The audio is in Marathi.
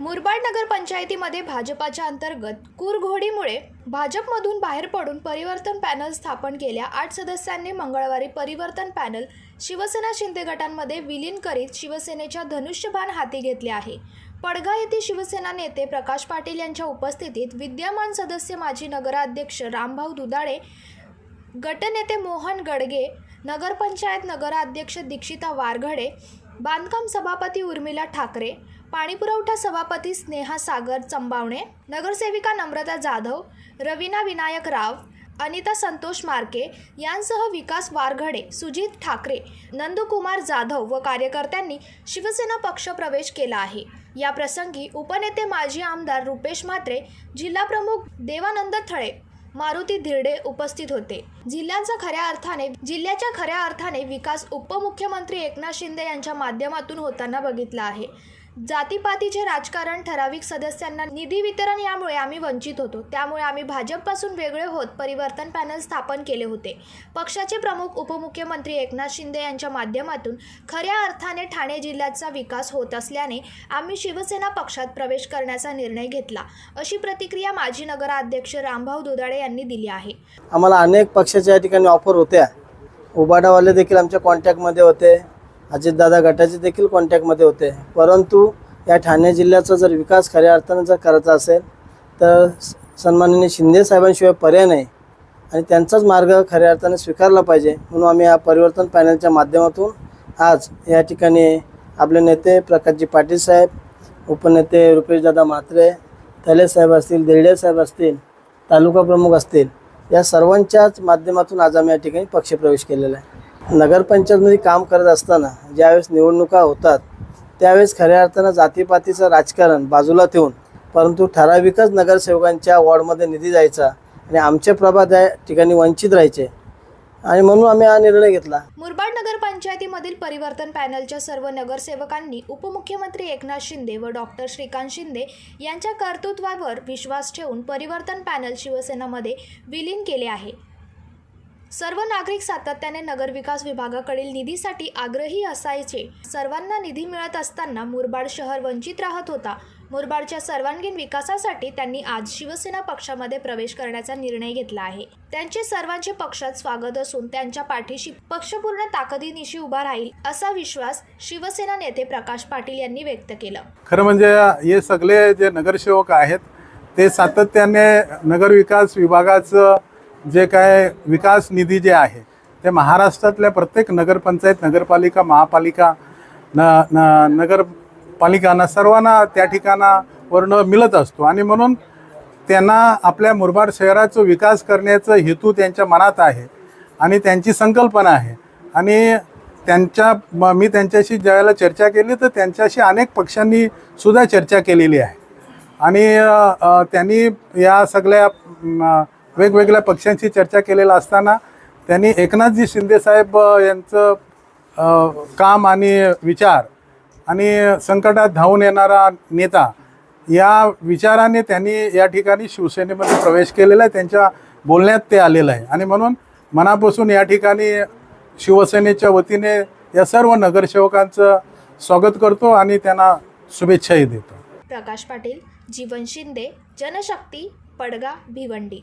मुरबाड नगर पंचायतीमध्ये भाजपाच्या अंतर्गत कुरघोडीमुळे भाजपमधून बाहेर पडून परिवर्तन पॅनल स्थापन केल्या आठ सदस्यांनी मंगळवारी परिवर्तन पॅनल शिवसेना शिंदे गटांमध्ये विलीन करीत शिवसेनेच्या धनुष्यबाण हाती घेतले आहे. पडगा येथे शिवसेना नेते प्रकाश पाटील यांच्या उपस्थितीत विद्यमान सदस्य माजी नगराध्यक्ष रामभाऊ दुधाळे गटनेते मोहन गडगे नगरपंचायत नगराध्यक्ष दीक्षिता वारघडे बांधकाम सभापती उर्मिला ठाकरे पाणीपुरवठा सभापती स्नेहा सागर चंबावणे नगरसेविका नम्रता जाधव रवीना विनायक राव अनिता संतोष मार्के यांसह विकास वारघडे सुजित ठाकरे नंदकुमार जाधव व कार्यकर्त्यांनी शिवसेना पक्ष प्रवेश केला आहे. या प्रसंगी उपनेते माजी आमदार रुपेश म्हात्रे जिल्हाप्रमुख देवानंद थळे मारुती धिरडे उपस्थित होते. जिल्ह्यांचा खऱ्या अर्थाने जिल्ह्याच्या खऱ्या अर्थाने विकास उपमुख्यमंत्री एकनाथ शिंदे यांच्या माध्यमातून होताना बघितला आहे. जातीपातीचे राजकारण ठराविक सदस्यांना निधी वितरण यामुळे आम्ही वंचित होतो. त्यामुळे आम्ही भाजपपासून वेगळे होत परिवर्तन पॅनल स्थापन केले होते. पक्षाचे प्रमुख उपमुख्यमंत्री एकनाथ शिंदे यांच्या माध्यमातून खऱ्या अर्थाने ठाणे जिल्ह्याचा विकास होत असल्याने आम्ही शिवसेना पक्षात प्रवेश करण्याचा निर्णय घेतला अशी प्रतिक्रिया माजी नगराध्यक्ष रामभाऊ दुधाळे यांनी दिली आहे. आम्हाला अनेक पक्षाच्या ठिकाणी ऑफर होत्या. उबाडावाले देखील आमच्या कॉन्टॅक्टमध्ये होते. अजितदादा गटाचे देखील कॉन्टॅक्टमध्ये होते. परंतु या ठाणे जिल्ह्याचा जर विकास खऱ्या अर्थानं जर करायचा असेल तर स- सन्माननीय शिंदे साहेबांशिवाय पर्याय नाही. आणि त्यांचाच मार्ग खऱ्या अर्थाने स्वीकारला पाहिजे. म्हणून आम्ही या परिवर्तन पॅनलच्या माध्यमातून आज या ठिकाणी आपले नेते प्रकाशजी पाटील साहेब उपनेते रुपेशदादा म्हात्रे थले साहेब असतील देरडे साहेब असतील तालुका प्रमुख असतील या सर्वांच्याच माध्यमातून आज आम्ही या ठिकाणी पक्षप्रवेश केलेला आहे. नगरपंचायतमध्ये काम करत असताना ज्यावेळेस निवडणुका होतात त्यावेळेस खऱ्या अर्थानं जातीपातीचं राजकारण बाजूला ठेवून परंतु ठराविकच नगरसेवकांच्या वॉर्डमध्ये निधी जायचा आणि आमचे प्रभाग त्या ठिकाणी वंचित राहायचे. आणि म्हणून आम्ही हा निर्णय घेतला. मुरबाड नगरपंचायतीमधील परिवर्तन पॅनलच्या सर्व नगरसेवकांनी उपमुख्यमंत्री एकनाथ शिंदे व डॉक्टर श्रीकांत शिंदे यांच्या कर्तृत्वावर विश्वास ठेवून परिवर्तन पॅनल शिवसेनामध्ये विलीन केले आहे. सर्व नागरिक सातत्याने नगरविकास विभागाकडील निधीसाठी आग्रही असायचे. सर्वांना निधी मिळत असताना मुरबाड शहर वंचित राहत होता. मुरबाडच्या सर्वांगीण विकासासाठी त्यांनी आज शिवसेना पक्षामध्ये प्रवेश करण्याचा निर्णय घेतला आहे. त्यांचे सर्वांचे पक्षात स्वागत असून त्यांच्या पाठीशी पक्षपूर्ण ताकदीनिशी उभा राहील असा विश्वास शिवसेना नेते प्रकाश पाटील यांनी व्यक्त केला. खरं म्हणजे हे सगळे जे नगरसेवक आहेत ते सातत्याने नगरविकास विभागाचं जे काय विकास निधी जे आहे ते महाराष्ट्रातल्या प्रत्येक नगरपंचायत नगरपालिका महापालिका न न नगरपालिकांना सर्वांना त्या ठिकाणावरनं मिळत असतो. आणि म्हणून त्यांना आपल्या मुरबाड शहराचा विकास करण्याचा हेतू त्यांच्या मनात आहे आणि त्यांची संकल्पना आहे. आणि त्यांच्या मी त्यांच्याशी ज्यावेळेला चर्चा केली तर त्यांच्याशी अनेक पक्षांनी सुद्धा चर्चा केलेली आहे. आणि त्यांनी या सगळ्या वेगवेगळ्या पक्षांशी चर्चा केलेला असताना त्यांनी एकनाथजी शिंदेसाहेब यांचं काम आणि विचार आणि संकटात धावून येणारा नेता या विचाराने त्यांनी या ठिकाणी शिवसेनेमध्ये प्रवेश केलेला आहे. त्यांच्या बोलण्यात ते आलेलं आहे. आणि म्हणून मनापासून या ठिकाणी शिवसेनेच्या वतीने या सर्व नगरसेवकांचं स्वागत करतो आणि त्यांना शुभेच्छाही देतो. प्रकाश पाटील जीवन शिंदे जनशक्ती पडगा भिवंडी.